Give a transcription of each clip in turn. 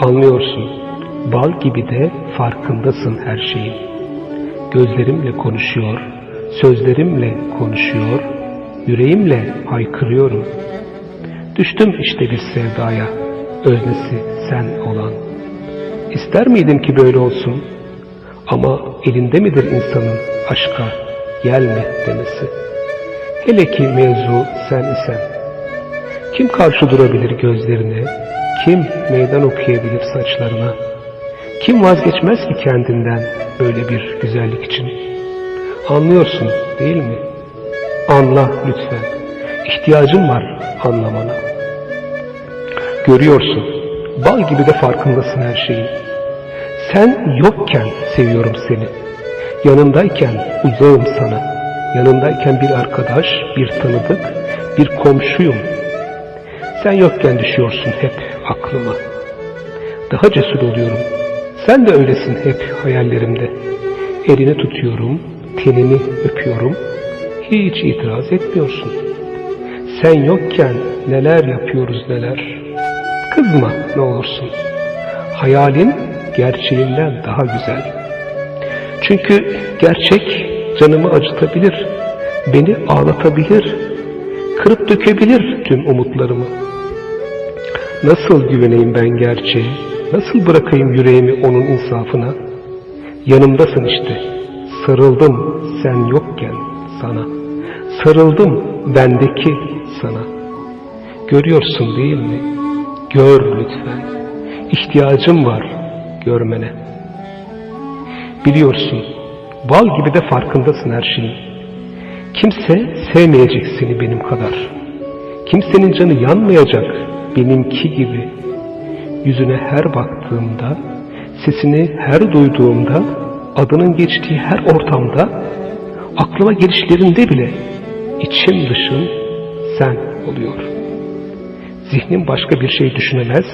Anlıyorsun, bal gibi de farkındasın her şeyin. Gözlerimle konuşuyor, sözlerimle konuşuyor, yüreğimle haykırıyorum. Düştüm işte bir sevdaya, öznesi sen olan. İster miydim ki böyle olsun? Ama elinde midir insanın aşka gelme demesi? Hele ki mevzu sen isen. Kim karşı durabilir gözlerine? Kim meydan okuyabilir saçlarına? Kim vazgeçmez ki kendinden böyle bir güzellik için? Anlıyorsun değil mi? Anla lütfen. İhtiyacım var anlamana. Görüyorsun, bal gibi de farkındasın her şeyin. Sen yokken seviyorum seni. Yanındayken uzağım sana. Yanındayken bir arkadaş, bir tanıdık, bir komşuyum. Sen yokken düşüyorsun hep aklıma. Daha cesur oluyorum. Sen de öylesin hep hayallerimde. Elini tutuyorum, tenini öpüyorum. Hiç itiraz etmiyorsun. Sen yokken neler yapıyoruz neler. Kızma ne olursun. Hayalin gerçeğinden daha güzel. Çünkü gerçek canımı acıtabilir, beni ağlatabilir, kırıp dökebilir tüm umutlarımı. Nasıl güveneyim ben gerçeğe, nasıl bırakayım yüreğimi onun insafına? Yanımdasın işte, sarıldım sen yokken sana, sarıldım bendeki sana. Görüyorsun değil mi? Gör lütfen, ihtiyacım var görmene. Biliyorsun, bal gibi de farkındasın her şeyin. Kimse sevmeyecek seni benim kadar. Kimsenin canı yanmayacak benimki gibi. Yüzüne her baktığımda, sesini her duyduğumda, adının geçtiği her ortamda, aklıma gelişlerinde bile içim dışım sen oluyor. Zihnim başka bir şey düşünemez,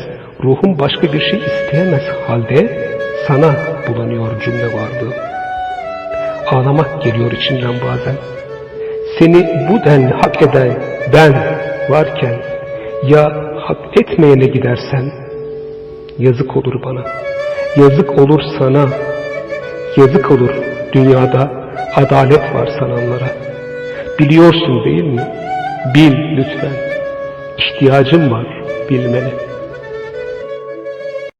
ruhum başka bir şey isteyemez halde sana bulanıyor cümle varlığı. Ağlamak geliyor içimden bazen. Seni bu denli hak eden ben varken ya hak etmeyene gidersen yazık olur bana. Yazık olur sana. Yazık olur dünyada adalet var sananlara. Biliyorsun değil mi? Bil lütfen. İhtiyacım var bilmene.